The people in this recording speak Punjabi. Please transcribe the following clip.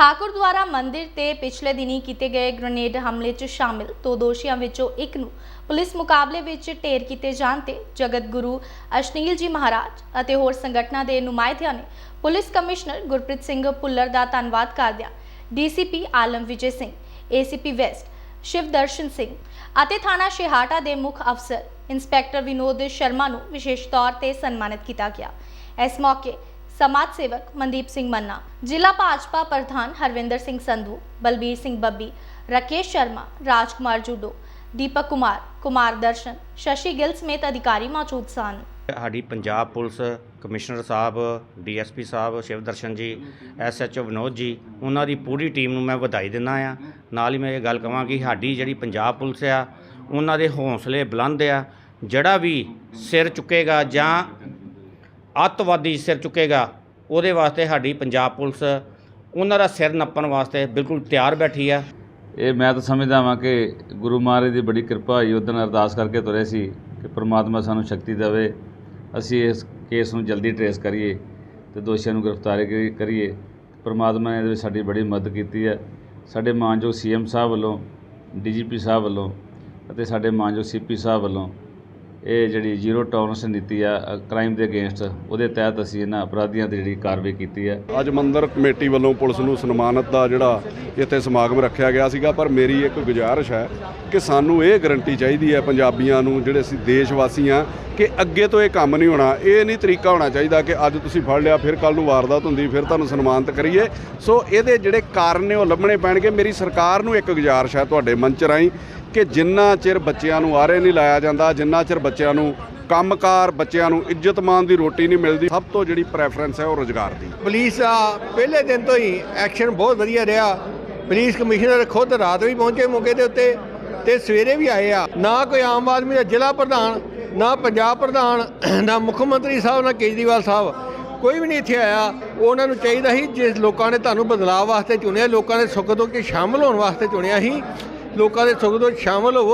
ਠਾਕੁਰ ਦੁਆਰਾ ਮੰਦਿਰ ਤੇ ਪਿਛਲੇ ਦਿਨੀ ਕੀਤੇ ਗਏ ਗ੍ਰਨੇਡ ਹਮਲੇ 'ਚ ਸ਼ਾਮਿਲ ਦੋ ਦੋਸ਼ੀਆਂ ਵਿੱਚੋਂ ਇੱਕ ਨੂੰ ਪੁਲਿਸ ਮੁਕਾਬਲੇ ਵਿੱਚ ਢੇਰ ਕੀਤੇ ਜਾਣ ਤੇ ਜਗਤ ਗੁਰੂ ਅਸ਼ਨੀਲ ਜੀ ਮਹਾਰਾਜ ਅਤੇ ਹੋਰ ਸੰਗਠਨਾਂ ਦੇ ਨੁਮਾਇੰਦਿਆਂ ਨੇ ਪੁਲਿਸ ਕਮਿਸ਼ਨਰ ਗੁਰਪ੍ਰੀਤ ਸਿੰਘ ਭੁੱਲਰ ਦਾ ਧੰਨਵਾਦ ਕਰਦਿਆਂ DCP Alam Vijay Singh, ACP west Shivdarshan Singh ਅਤੇ ਥਾਣਾ ਸ਼ਿਹਾਟਾ ਦੇ ਮੁੱਖ ਅਫਸਰ ਇੰਸਪੈਕਟਰ ਵਿਨੋਦ ਸ਼ਰਮਾ ਨੂੰ ਵਿਸ਼ੇਸ਼ ਤੌਰ ਤੇ ਸਨਮਾਨਿਤ ਕੀਤਾ ਗਿਆ। ਇਸ ਮੌਕੇ ਸਮਾਜ ਸੇਵਕ ਮਨਦੀਪ ਸਿੰਘ ਮੰਨਾ ਜ਼ਿਲ੍ਹਾ ਭਾਜਪਾ ਪ੍ਰਧਾਨ ਹਰਵਿੰਦਰ ਸਿੰਘ ਸੰਧੂ ਬਲਬੀਰ ਸਿੰਘ ਬੱਬੀ ਰਾਕੇਸ਼ ਸ਼ਰਮਾ ਰਾਜਕੁਮਾਰ ਜੂਡੋ ਦੀਪਕ ਕੁਮਾਰ ਕੁਮਾਰ ਦਰਸ਼ਨ ਸ਼ਸ਼ੀ ਗਿੱਲ ਸਮੇਤ ਅਧਿਕਾਰੀ ਮੌਜੂਦ ਸਨ ਸਾਡੀ ਪੰਜਾਬ ਪੁਲਿਸ ਕਮਿਸ਼ਨਰ ਸਾਹਿਬ ਡੀਐਸਪੀ ਸਾਹਿਬ ਸ਼ਿਵ ਦਰਸ਼ਨ ਜੀ ਐਸਐਚਓ ਵਿਨੋਦ ਜੀ ਉਹਨਾਂ ਦੀ ਪੂਰੀ ਟੀਮ ਨੂੰ ਮੈਂ ਵਧਾਈ ਦਿੰਦਾ ਆ ਨਾਲ ਹੀ ਮੈਂ ਇਹ ਗੱਲ ਕਹਾਂ ਕਿ ਸਾਡੀ ਜਿਹੜੀ ਪੰਜਾਬ ਪੁਲਿਸ ਆ ਉਹਨਾਂ ਦੇ ਹੌਸਲੇ ਬੁਲੰਦ ਆ ਜਿਹੜਾ ਵੀ ਸਿਰ ਚੁੱਕੇਗਾ ਜਾਂ ਅੱਤਵਾਦੀ ਸਿਰ ਚੁੱਕੇਗਾ, ਉਹਦੇ ਵਾਸਤੇ ਸਾਡੀ ਪੰਜਾਬ ਪੁਲਿਸ ਉਹਨਾਂ ਦਾ ਸਿਰ ਨੱਪਣ ਵਾਸਤੇ ਬਿਲਕੁਲ ਤਿਆਰ ਬੈਠੀ ਆ। ਇਹ ਮੈਂ ਤਾਂ ਸਮਝਦਾ ਹਾਂ ਕਿ ਗੁਰੂ ਮਹਾਰਾਜ ਦੀ ਬੜੀ ਕਿਰਪਾ ਹੋਈ ਉਦੋਂ ਅਰਦਾਸ ਕਰਕੇ ਤੁਰੇ ਸੀ ਕਿ ਪ੍ਰਮਾਤਮਾ ਸਾਨੂੰ ਸ਼ਕਤੀ ਦੇਵੇ, ਅਸੀਂ ਇਸ ਕੇਸ ਨੂੰ ਜਲਦੀ ਟਰੇਸ ਕਰੀਏ ਤੇ ਦੋਸ਼ੀਆਂ ਨੂੰ ਗ੍ਰਿਫਤਾਰ ਕਰੀ- ਕਰੀਏ। ਪ੍ਰਮਾਤਮਾ ਨੇ ਇਹਦੇ ਵਿੱਚ ਸਾਡੀ ਬੜੀ ਮਦਦ ਕੀਤੀ ਹੈ। ਸਾਡੇ ਮਾਨਯੋਗ ਸੀਐਮ ਸਾਹਿਬ ਵੱਲੋਂ, ਡੀਜੀਪੀ ਸਾਹਿਬ ਵੱਲੋਂ ਅਤੇ ਸਾਡੇ ਮਾਨਯੋਗ ਸੀਪੀ ਸਾਹਿਬ ਵੱਲੋਂ ਇਹ ਜਿਹੜੀ ਜ਼ੀਰੋ ਟੋਲਰੈਂਸ ਨੀਤੀ ਆ ਕ੍ਰਾਈਮ ਦੇ ਅਗੇਂਸਟ ਉਹਦੇ ਤਹਿਤ ਅਸੀਂ ਇਹਨਾਂ ਅਪਰਾਧੀਆਂ ਤੇ ਜਿਹੜੀ ਕਾਰਵਾਈ ਕੀਤੀ ਹੈ। ਅੱਜ ਮੰਦਰ ਕਮੇਟੀ ਵੱਲੋਂ ਪੁਲਿਸ ਨੂੰ ਸਨਮਾਨਿਤ ਦਾ ਜਿਹੜਾ ਇੱਥੇ ਸਮਾਗਮ ਰੱਖਿਆ ਗਿਆ ਸੀਗਾ, ਪਰ ਮੇਰੀ ਇੱਕ ਗੁਜ਼ਾਰਿਸ਼ ਹੈ ਕਿ ਸਾਨੂੰ ਇਹ ਗਰੰਟੀ ਚਾਹੀਦੀ ਹੈ ਪੰਜਾਬੀਆਂ ਨੂੰ, ਜਿਹੜੇ ਅਸੀਂ ਦੇਸ਼ ਵਾਸੀ ਹਾਂ, ਕਿ ਅੱਗੇ ਤੋਂ ਇਹ ਕੰਮ ਨਹੀਂ ਹੋਣਾ। ਇਹ ਨਹੀਂ ਤਰੀਕਾ ਹੋਣਾ ਚਾਹੀਦਾ ਕਿ ਅੱਜ ਤੁਸੀਂ ਫੜ ਲਿਆ, ਫਿਰ ਕੱਲ ਨੂੰ ਵਾਰਦਾਤ ਹੁੰਦੀ, ਫਿਰ ਤੁਹਾਨੂੰ ਸਨਮਾਨਿਤ ਕਰੀਏ। ਸੋ ਇਹਦੇ ਜਿਹੜੇ ਕਾਰਨ ਨੇ ਉਹ ਲੱਭਣੇ ਪੈਣਗੇ। ਮੇਰੀ ਸਰਕਾਰ ਨੂੰ ਇੱਕ ਗੁਜ਼ਾਰਿਸ਼ ਹੈ ਤੁਹਾਡੇ ਮੰਚ ਰਾਹੀਂ ਕਿ ਜਿੰਨਾ ਚਿਰ ਬੱਚਿਆਂ ਨੂੰ ਆਰੇ ਨਹੀਂ ਲਾਇਆ ਜਾਂਦਾ, ਜਿੰਨਾ ਚਿਰ ਬੱਚਿਆਂ ਨੂੰ ਕੰਮਕਾਰ, ਬੱਚਿਆਂ ਨੂੰ ਇੱਜ਼ਤਮਾਨ ਦੀ ਰੋਟੀ ਨਹੀਂ ਮਿਲਦੀ, ਸਭ ਤੋਂ ਜਿਹੜੀ ਪ੍ਰੈਫਰੈਂਸ ਹੈ ਉਹ ਰੋਜ਼ਗਾਰ ਦੀ। ਪੁਲਿਸ ਦਾ ਪਹਿਲੇ ਦਿਨ ਤੋਂ ਹੀ ਐਕਸ਼ਨ ਬਹੁਤ ਵਧੀਆ ਰਿਹਾ। ਪੁਲਿਸ ਕਮਿਸ਼ਨਰ ਖੁਦ ਰਾਤ ਵੀ ਪਹੁੰਚੇ ਮੌਕੇ ਦੇ ਉੱਤੇ ਤੇ ਸਵੇਰੇ ਵੀ ਆਏ ਆ। ਨਾ ਕੋਈ ਆਮ ਆਦਮੀ ਦਾ ਜ਼ਿਲ੍ਹਾ ਪ੍ਰਧਾਨ, ਨਾ ਪੰਜਾਬ ਪ੍ਰਧਾਨ, ਨਾ ਮੁੱਖ ਮੰਤਰੀ ਸਾਹਿਬ, ਨਾ ਕੇਜਰੀਵਾਲ ਸਾਹਿਬ, ਕੋਈ ਵੀ ਨਹੀਂ ਇੱਥੇ ਆਇਆ। ਉਹਨਾਂ ਨੂੰ ਚਾਹੀਦਾ ਸੀ ਜਿਸ ਲੋਕਾਂ ਨੇ ਤੁਹਾਨੂੰ ਬਦਲਾਅ ਵਾਸਤੇ ਚੁਣਿਆ, ਲੋਕਾਂ ਨੇ ਸੁੱਖ ਦੁੱਖ 'ਚ ਸ਼ਾਮਲ ਹੋਣ ਵਾਸਤੇ ਚੁਣਿਆ ਸੀ। ਲੋਕਾਂ ਦੇ ਸੁੱਖ ਦੁੱਖ ਸ਼ਾਮਲ ਹੋਵੋ।